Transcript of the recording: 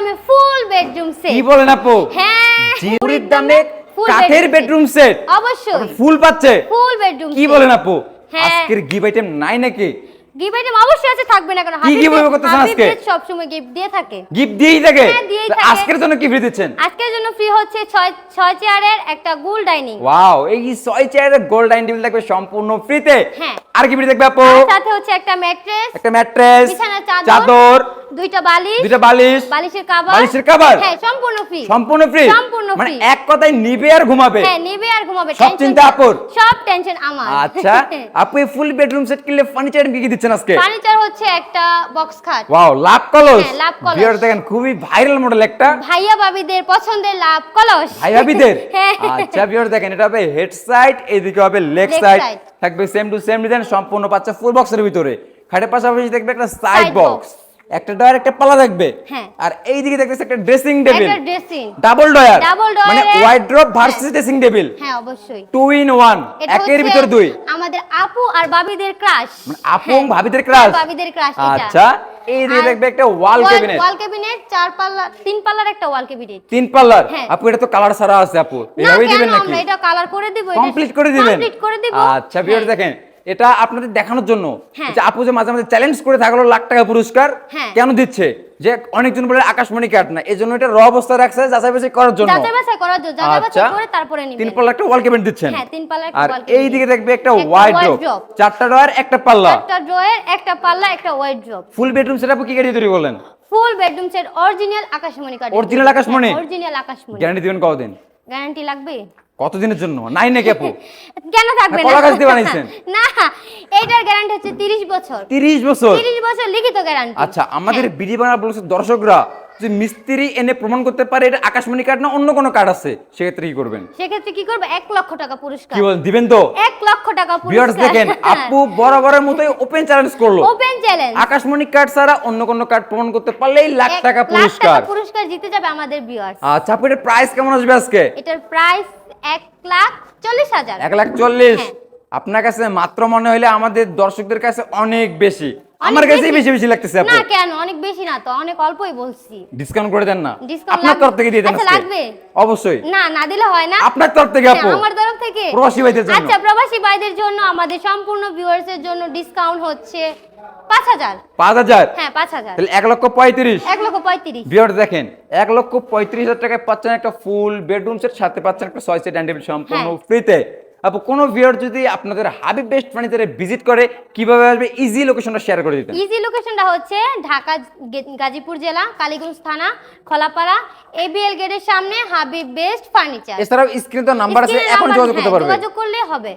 দামে ফুল bedroom set কি বলেন আপু? হ্যাঁ জিউরির দামে কাঠের বেডরুম সেট অবশ্যই। ফুল পাচ্ছে। ফুল বেডরুম কি বলেন আপু? হ্যাঁ। আজকের গিভ আইটেম নাই নাকি? গিফট আইটেম অবশ্যই আছে থাকবে না কেন। কি giveaway করতেছেন আজকে? সব সময় গিফট দিয়ে থাকে। গিফট দিয়েই থাকে? হ্যাঁ, থাকে। আজকের জন্য কি ফ্রি দিচ্ছেন? আজকের জন্য ফ্রি হচ্ছে ছয় ছয় চেয়ারের একটা গুল ডাইনিং ওয়াও এই ছয় চেয়ারের গোল্ড ডাইনিং টেবিল থাকবে সম্পূর্ণ ফ্রিতে হ্যাঁ। আর কি বিড়ি দেখবে আপু? সাথে হচ্ছে একটা ম্যাট্রেস একটা ম্যাট্রেস বিছানার চাদর, চাদর দুইটা বালিশ দুইটা বালিশ বালিশের কভার বালিশের কভার হ্যাঁ সম্পূর্ণ ফ্রি সম্পূর্ণ ফ্রি সম্পূর্ণ ফ্রি মানে এক কথায় নিবে আর ঘুমাবে? হ্যাঁ নিবে আর ঘুমাবে। সব চিন্তা আপুর? সব টেনশন আমার। আচ্ছা আপু এই ফুল বেডরুম সেট কিনলে ফার্নিচার কি কি দিচ্ছেন আজকে? ফার্নিচার হচ্ছে একটা বক্স খাট। ওয়াও লাভ কলস? হ্যাঁ, লাভ কলস। ভিউয়ার দেখেন খুবই ভাইরাল মডেল একটা। ভাইয়া ভাবিদের পছন্দের লাভ কলস। ভাই ভাবিদের? হ্যাঁ। আচ্ছা ভিউয়ার দেখেন এটা হবে হেড সাইড এদিকে হবে লেগ সাইড থাকবে সেম টু সেম ডিজাইন সম্পূর্ণ পাচ্ছে ফুল বক্সের ভিতরে। খাটের পাশাপাশি দেখবে একটা সাইড বক্স। একটা ডয়ার একটা পাল্লা থাকবে হ্যাঁ। আর এইদিকে দেখতেছে একটা ড্রেসিং টেবিল একটা ড্রেসিং ডাবল ডয়ার মানে ওয়াইড্রপ ভার্সেস ড্রেসিং টেবিল হ্যাঁ অবশ্যই। টু ইন ওয়ান একের ভিতর দুই। আমাদের আপু আর বাবিদের ক্রাশ মানে আপু এবং ভাবিদের ক্রাশ বাবিদের ক্রাশ আচ্ছা এই দিকে দেখবে একটা ওয়াল ক্যাবিনেট ওয়াল ক্যাবিনেট চার পাল্লা তিন পাল্লার একটা ওয়াল ক্যাবিনেট তিন পাল্লার? হ্যাঁ। আপু এটা তো কালার সারা আছে আপু। না এভাবেই দিবেন নাকি? আমরা এটা কালার করে দিব কমপ্লিট করে দিবেন। কমপ্লিট করে দিব। আচ্ছা ভিউয়ার হ্যাঁ। দেখেন এটা আপনাদের দেখানোর জন্য। হ্যাঁ। যে আপু যে মাঝে মাঝে চ্যালেঞ্জ করে থাকল লাখ টাকা পুরস্কার হ্যাঁ। কেন দিচ্ছে? যে অনেকজন বলে আকাশমণি কাট না এই জন্য এটা র অবস্থা রাখছে যাচাই বাছাই করার জন্য। যাচাই বাছাই করার জন্য যাচাই আচ্ছা। বাছাই করে তারপরে নিবেন তিন পাল্লা একটা ওয়াল কেবিনেট দিচ্ছেন? হ্যাঁ, তিন পাল্লার একটা আর। এই দিকে দেখবে একটা ওয়াইড ড্রপ চারটা ডয়ার একটা পাল্লা। একটা ড্রয়ার একটা পাল্লা একটা wardrobe full bedroom set আপু কি গাড়ি তৈরি করলেন? ফুল বেডরুম সেট অরিজিনাল আকাশমণি কাঠ Original আকাশমণি? অরিজিনাল আকাশমণি। গ্যারান্টি দিবেন কতদিন? গ্যারান্টি লাগবে? কতদিনের জন্য? নাই নাকি আপু কেন থাকবে না, কলা গাছ দিয়ে বানাইছেন? না এইটার গ্যারান্টি হচ্ছে 30 বছর। তিরিশ বছর? 30 বছর লিখিত গ্যারান্টি আচ্ছা আমাদের বিডি বানা বলছে দর্শকরা। যে মিস্ত্রি এনে প্রমাণ করতে পারে এটা আকাশমণি কার্ড না অন্য কোনো কার্ড আছে সেক্ষেত্রে কি করবেন? সেক্ষেত্রে কি করবে? 1 লক্ষ টাকা পুরস্কার। কি বলেন দিবেন তো? 1 লক্ষ টাকা ভিউয়ার্স পুরস্কার। দেখেন আপু বরাবরের মতোই ওপেন চ্যালেঞ্জ করল। ওপেন চ্যালেঞ্জ আকাশমণি কার্ড ছাড়া অন্য কোনো কার্ড প্রমাণ করতে পারলেই লাখ টাকা পুরস্কার। পুরস্কার জিতে যাবে আমাদের ভিউয়ার্স আচ্ছা আপু এটার প্রাইস কেমন আসবে আজকে? এটার প্রাইস 1 লাখ 40 হাজার। এক লাখ চল্লিশ। হ্যাঁ। আপনার কাছে মাত্র মনে হলে আমাদের দর্শকদের কাছে অনেক বেশি। আমার কাছেই বেশি? বেশি লাগতেছে আপু না কেন? অনেক বেশি না তো অনেক অল্পই বলছি। ডিসকাউন্ট করে দেন না। আপনার তরফ থেকে দিয়ে দেন আচ্ছা, লাগবে? অবশ্যই। না না দিলে হয় না। আপনার তরফ থেকে আপু। হ্যাঁ, আমার তরফ থেকে। প্রবাসী ভাইদের জন্য। আচ্ছা প্রবাসী ভাইদের জন্য আমাদের সম্পূর্ণ ভিউয়ার্স এর জন্য ডিসকাউন্ট হচ্ছে পাঁচ হাজার। পাঁচ হাজার? হ্যাঁ পাঁচ হাজার। তাহলে এক লক্ষ পঁয়ত্রিশ। এক লক্ষ পঁয়ত্রিশ। বিয়ার দেখেন এক লক্ষ পঁয়ত্রিশ হাজার টাকায় পাচ্ছেন একটা ফুল বেডরুম সেট সাথে পাচ্ছেন একটা ছয় সেট টেবিল সম্পূর্ণ হ্যাঁ। ফ্রিতে আপু কোনো ভিউয়ার যদি আপনাদের হাবিব বেস্ট ফার্নিচারে ভিজিট করে কীভাবে আসবে? ইজি লোকেশনটা শেয়ার করে দিতে ইজি লোকেশনটা হচ্ছে ঢাকা গাজীপুর জেলা কালীগঞ্জ থানা খলাপাড়া এবিএল গেটের সামনে হাবিব বেস্ট ফার্নিচার এছাড়াও স্ক্রিনে তো নাম্বার আছে এখন যোগাযোগ করতে পারবে। যোগাযোগ করলে হবে।